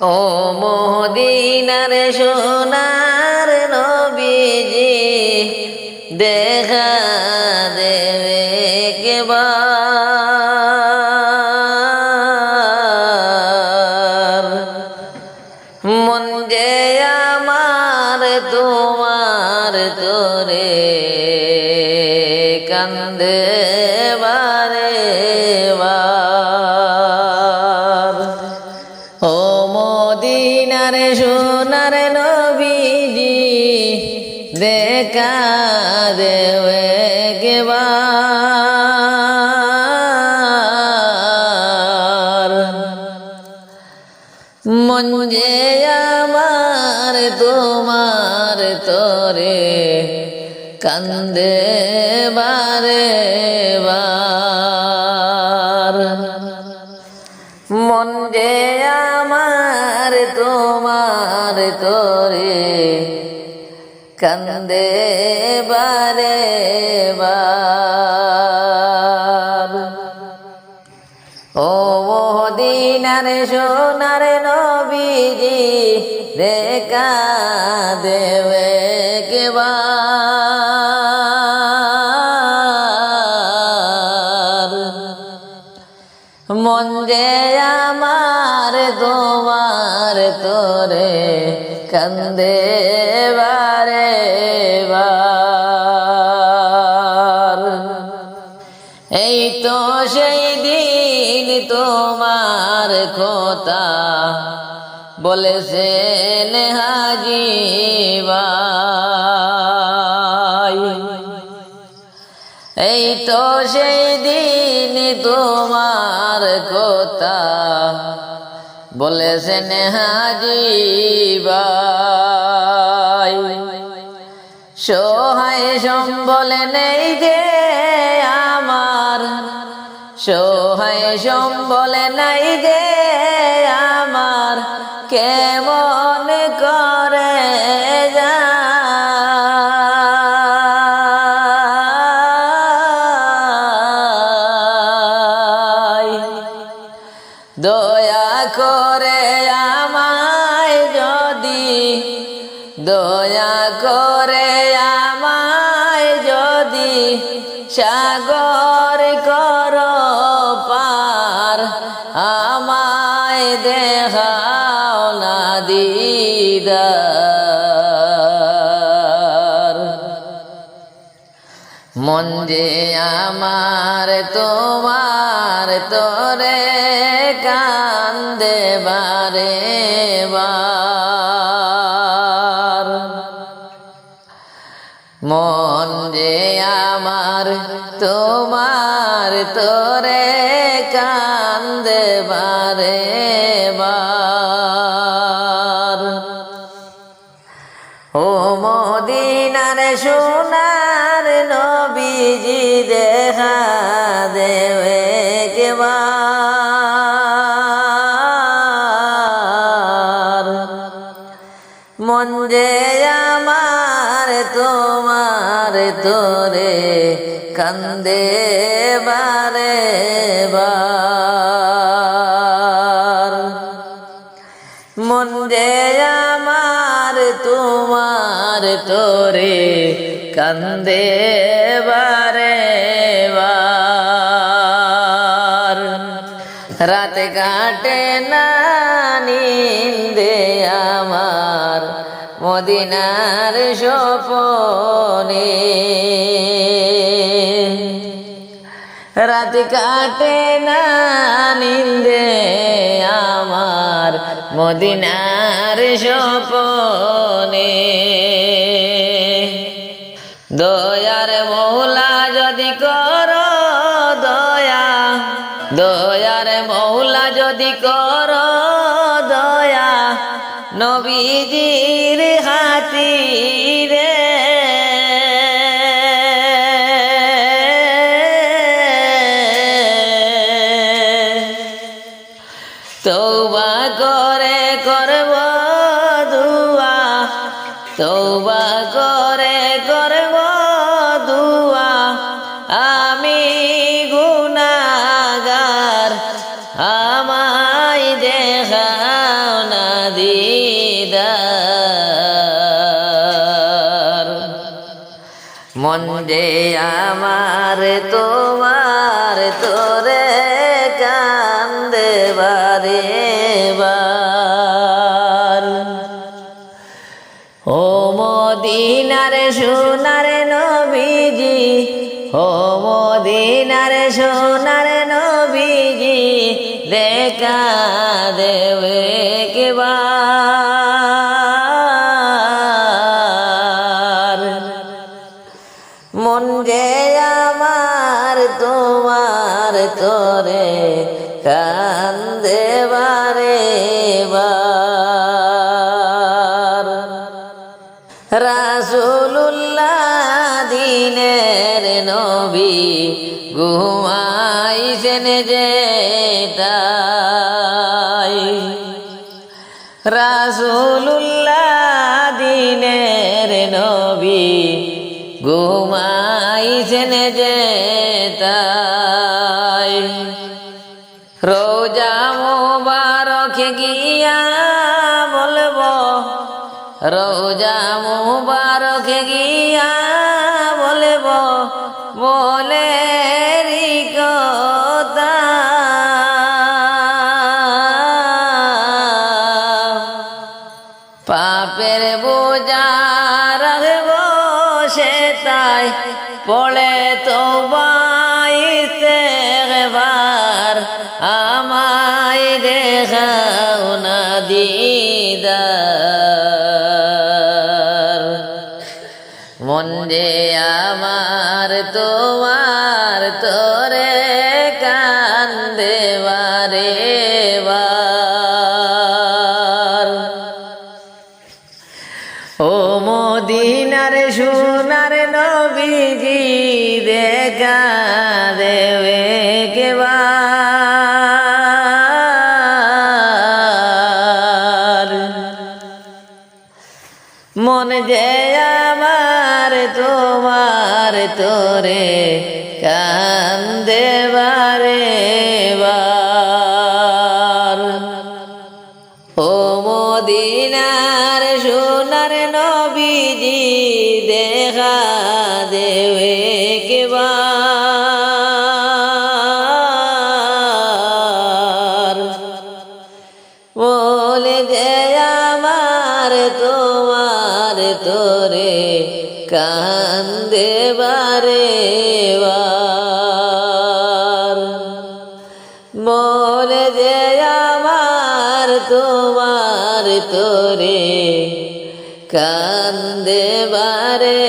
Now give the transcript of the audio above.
ও মোদিনার সোনার নবীজি দেখা দেবে কেবার মন যে আমার তোমার তোরে কান্দে মদিনার সোনার নবীজি দেখা দেবে কেবার মন যে আমার তোমার তোরে কান্দে বারে বার। তোমার তোরে কান্দে বারে বার? ও দিনার সোনার নবীজি দেখা দেবে কেবার মন যে তোরে কান্দে বারে এই তো সেই দিন তোমার কথা বলেছেন হাজি ভাই। এই তো সেই দিন তোমার কথা বলেছেন হাজিবাই সোহায় সম্বলে নেই যে আমার সোহায় সম্বলে নাই যে আমার কেমন করে দয়া করে আমায় যদি সাগর কর পার, আমায় দেখাও না দিদার। মন যে আমার তোমার তোরে কান দেবারে বার মন যে আমার, তোমার তোরে কান্দে বারে বার। ও মদিনার সোনার নবীজি দেখা দেবে কেবার মন যে তোমার তোরে কান্দে বারে বার। মন যে আমার তোমার তোরে কান্দে বারে বার। রাত কাটে না নিন্দে আমার মদিনার স্বপনে। রাত কাটে না নিন্দে আমার মদিনার স্বপনে। দয়ার মৌলা যদি কর দয়া, দয়ার মৌলা যদি কর দয়া, নবীজির হাতিরে। তৌবা করে করব দুয়া তৌবা করে মন যে আমার তোমার তোরে কান্দে বারে ও মদিনার সোনার নবীজি, ও মদিনার সোনার নবীজি, দেখা দেবে কেবার মন যে আমার তোমার তোরে কান্দে বারে বার। রাসুল্লাহ দিনের নবী ঘুমাইছেন যেটাই রাসুল্লাহ দিনের নবী ঘুমাইছেন যেটাই রোজা মুবারক গিয়া বলব রোজা মুবারক গিয়া বলব বলে আমায় দেখাও না দিদার। মন যে আমার তোমার তোরে কান্দে ও দেখা দেবে কেবার যে আমার তোমার তোরে কান বারে কান্দে বারে মনে যে আমার তোমার তোরে কান্দে বারে।